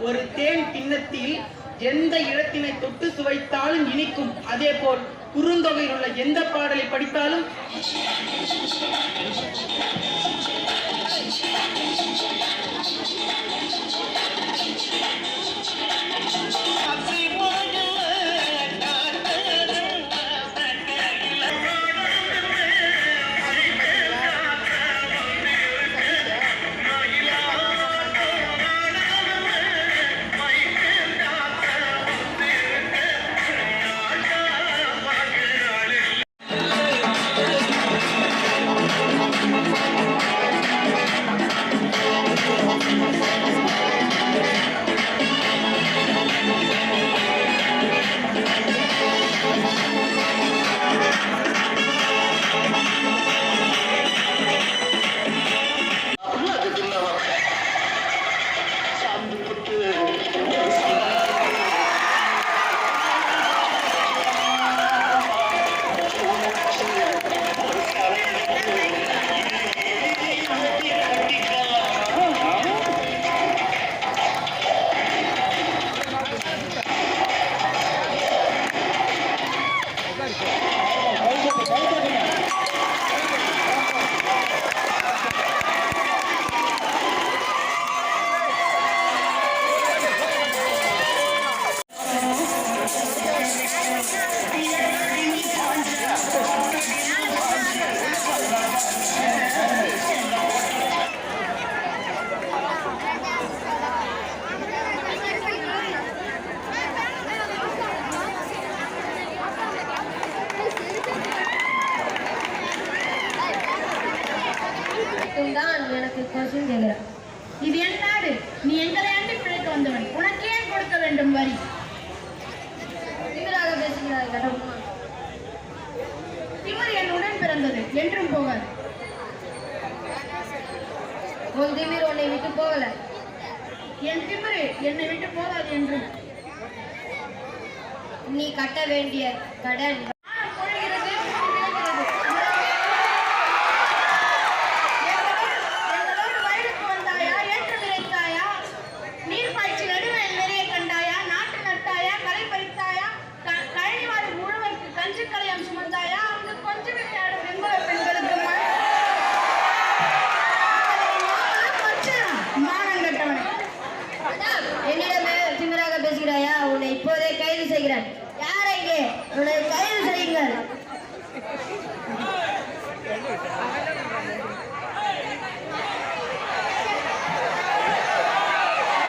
ஒரு தேன் கிண்ணத்தில் எந்த இடத்தினை தொட்டு சுவைத்தாலும் இனிக்கும். அதே போல் குறுந்தொகையில் உள்ள எந்த பாடலை படித்தாலும் எனக்கு கொஸ்டின் கேட்கிறேன் இது என் நாடு. நீ எங்களை ஆண்டு பிழைக்க வந்தவன். உனக்கு ஏன் கொடுக்க வேண்டும் வரி? திமிராக பேசுகிறாய் கடவுள்? திமிர் என் உடன் பிறந்தது. என்றும் போகாது. உன் திமிர் உன்னை விட்டு போகல. என் திமிரு என்னை விட்டு போகாது என்றும். நீ கட்ட வேண்டிய கடன் அவர்களே என்னுடைய கையில் செய்யுங்கள்